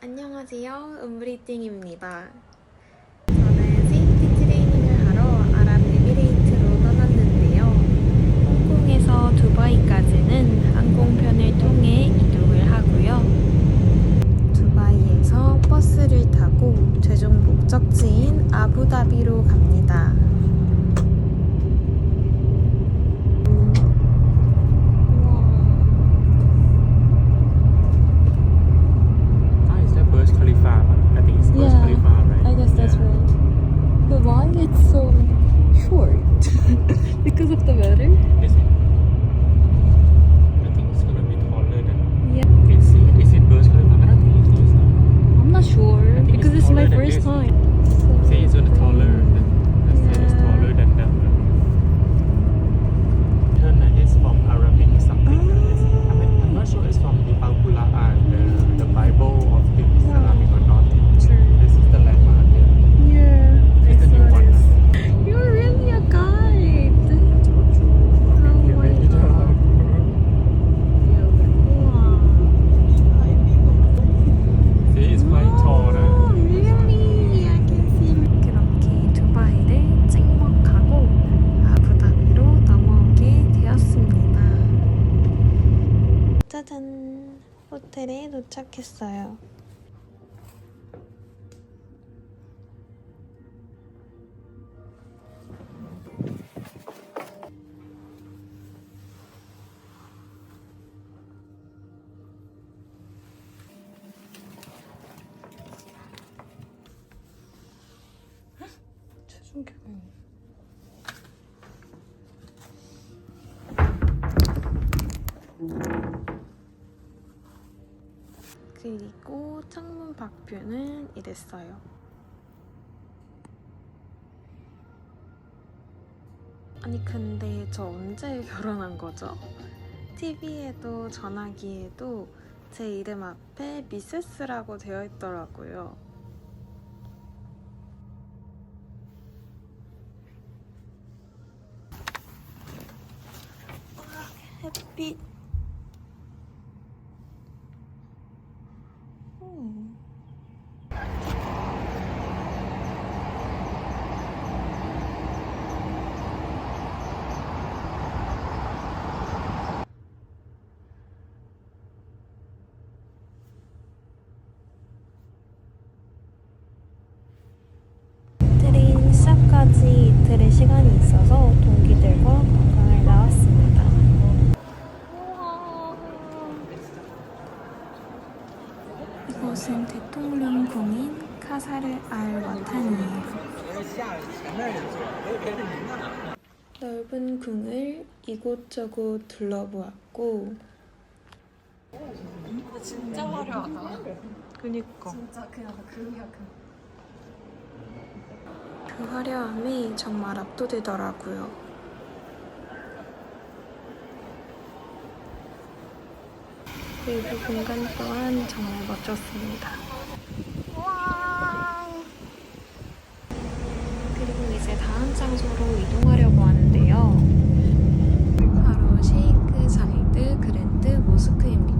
안녕하세요. 은브리띵입니다. 저는 세이프티 트레이닝을 하러 아랍에미레이트로 떠났는데요. 홍콩에서 두바이까지는 항공편을 통해 이동을 하고요. 두바이에서 버스를 타고 최종 목적지인 아부다비로 갑니다. Better. 도착했어요. 최종 결정. 그리고 창문 밖뷰는 이랬어요. 아니 근데 저 언제 결혼한 거죠? TV에도 전화기에도 제 이름 앞에 미세스라고 되어 있더라고요. 햇빛. 음. 트레인 시작까지 이틀의 시간이 있어서 동기들과 관광을 나왔습니다. 이곳은 대통령궁인 카사르 알 와탄이에요. 넓은 궁을 이곳저곳 둘러보았고 진짜 화려하다. 그니까 진짜 그냥 그 약간. 그 화려함이 정말 압도되더라고요. 그리고 공간 또한 정말 멋졌습니다. 그리고 이제 다음 장소로 이동하려고 하는데요. 바로 셰이크 자이드 그랜드 모스크입니다.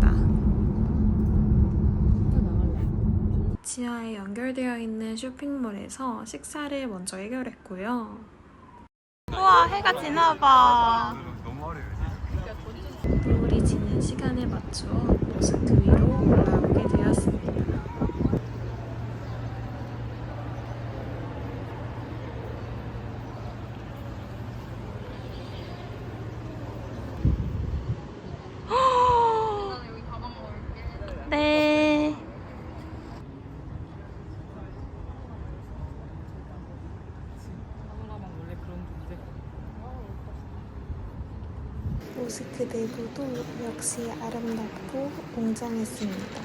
지하에 연결되어 있는 쇼핑몰에서 식사를 먼저 해결했고요. 우와, 해가 지나봐. 노을이 지는 시간에 맞추어 모스크 위로 올라오게 되었습니다. 네. 모스크 내부도 역시 아름답고 웅장했습니다.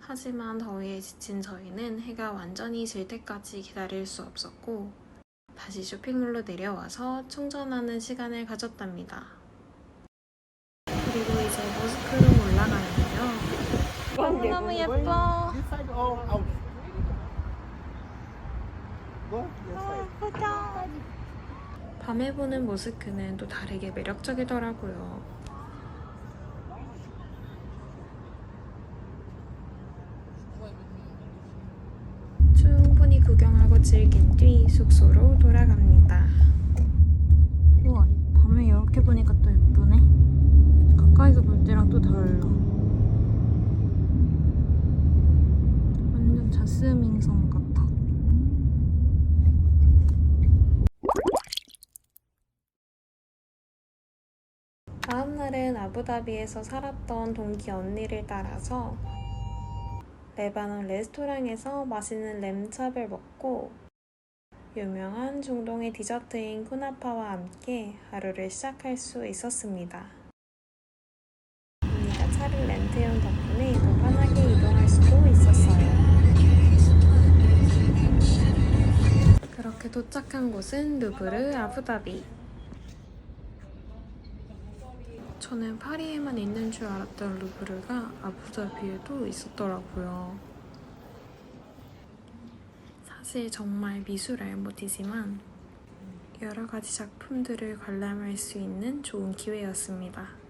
하지만 더위에 지친 저희는 해가 완전히 질 때까지 기다릴 수 없었고 다시 쇼핑몰로 내려와서 충전하는 시간을 가졌답니다. 그리고 이제 모스크로 올라가는데요. 너무 예뻐. Go. Yes, side. 밤에 보는 모스크는 또 다르게 매력적이더라고요. 충분히 구경하고 즐긴 뒤 숙소로 돌아갑니다. 우와, 밤에 이렇게 보니까 또 예쁘네. 가까이서 볼 때랑 또 달라. 완전 자스민 성 같아. 다음 날은 아부다비에서 살았던 동기 언니를 따라서 레바논 레스토랑에서 맛있는 램찹을 먹고 유명한 중동의 디저트인 쿠나파와 함께 하루를 시작할 수 있었습니다. 언니가 차를 렌트해온 덕 그렇게 도착한 곳은 루브르 아부다비. 저는 파리에만 있는 줄 알았던 루브르가 아부다비에도 있었더라고요. 사실 정말 미술 알못이지만 여러 가지 작품들을 관람할 수 있는 좋은 기회였습니다.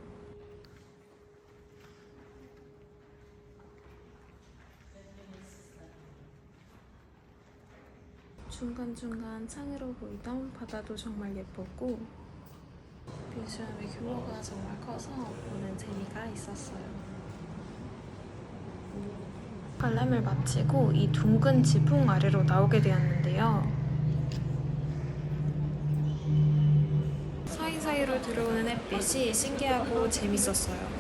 중간중간 창으로 보이던 바다도 정말 예뻤고 뮤지엄의 규모가 정말 커서 보는 재미가 있었어요. 관람을 마치고 이 둥근 지붕 아래로 나오게 되었는데요. 사이사이로 들어오는 햇빛이 신기하고 재밌었어요.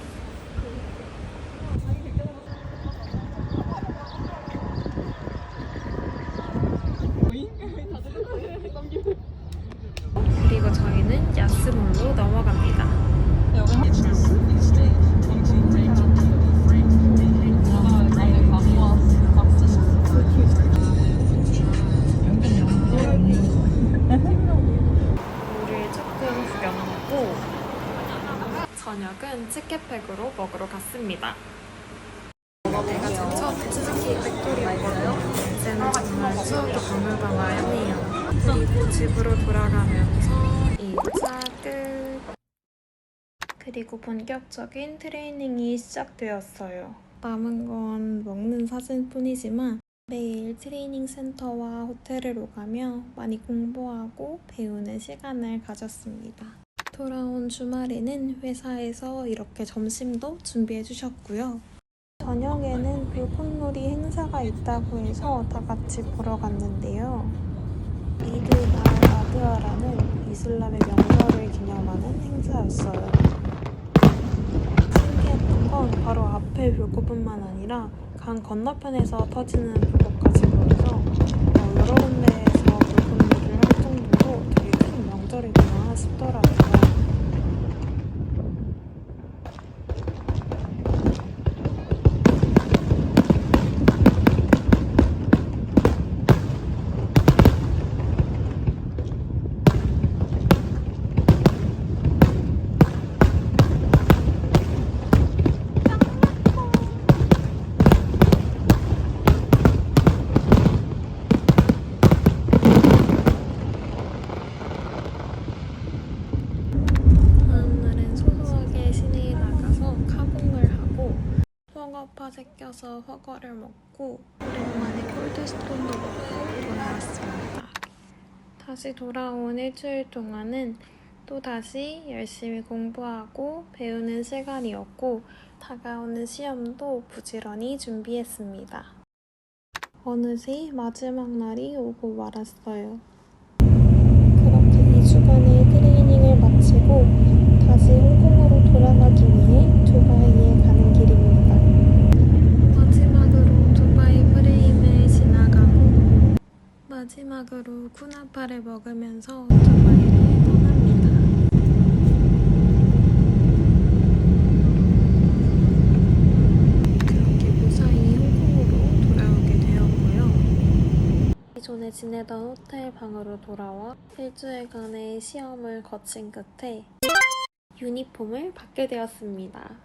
그리고 야스몰로 넘어갑니다. 저녁은 치킨팩으로 먹으러 갔습니다. 내가 제첫 치즈케이크 팩토리였거든요. 이제는 정말 추억이 바글바글하네요. 그리고 집으로 돌아가면서 2차 끝. 그리고 본격적인 트레이닝이 시작되었어요. 남은 건 먹는 사진뿐이지만 매일 트레이닝 센터와 호텔을 오가며 많이 공부하고 배우는 시간을 가졌습니다. 돌아온 주말에는 회사에서 이렇게 점심도 준비해 주셨고요. 저녁에는 불꽃놀이 행사가 있다고 해서 다 같이 보러 갔는데요. 이드 알 아드아라는 이슬람의 명절을 기념하는 행사였어요. 신기했던 건 바로 앞에 불꽃뿐만 아니라 강 건너편에서 터지는 불꽃까지 보여서 어, 여러 군데에서 불꽃놀이를 할 정도로 되게 큰 명절이구나 싶더라고요. 다음 날은 소소하게 시내에 나가서 카봉을 하고 허거파 새 껴서 허거를 먹고 오랜만에 콜드스톤도 먹고 돌아왔습니다. 다시 돌아온 일주일 동안은 또 다시 열심히 공부하고 배우는 시간이었고 다가오는 시험도 부지런히 준비했습니다. 어느새 마지막 날이 오고 말았어요. 그렇게 2주간의 트레이닝을 마치고 다시 홍콩으로 돌아가기 위해 두바이에 가는 길입니다. 마지막으로 두바이 프레임을 지나간 후 마지막으로 쿠나파를 먹으면서 두바이를 떠납니다. 그렇게 무사히 홍콩으로 돌아오게 되었고요. 기존에 지내던 호텔 방으로 돌아와 일주일간의 시험을 거친 끝에 유니폼을 받게 되었습니다.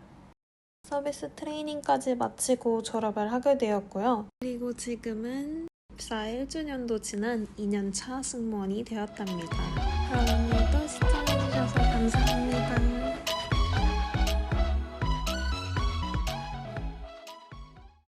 서비스 트레이닝까지 마치고 졸업을 하게 되었고요. 그리고 지금은 입사 1주년도 지난 2년차 승무원이 되었답니다. 그럼 오늘도 시청해주셔서 감사합니다.